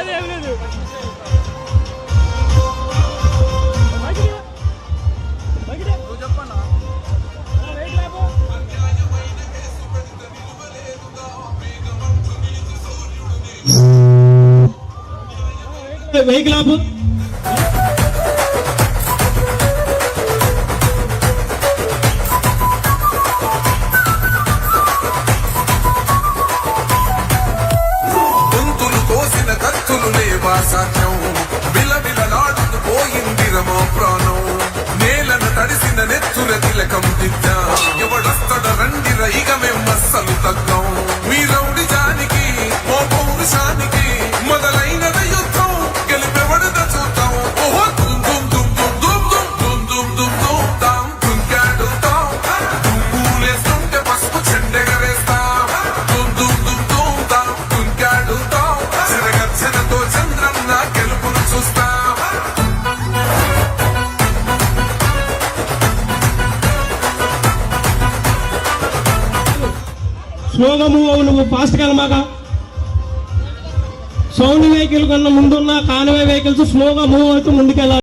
లేదు ఏం లేదు. వెహికల్ ఆపు. passa tão స్లోగా మూవ్ అవు నువ్వు ఫాస్ట్గా వెళ్ళమాక సౌండ్ వెహికల్ కన్నా ముందున్న కానివే వెహికల్స్ స్లోగా మూవ్ అవుతూ ముందుకెళ్ళాలి.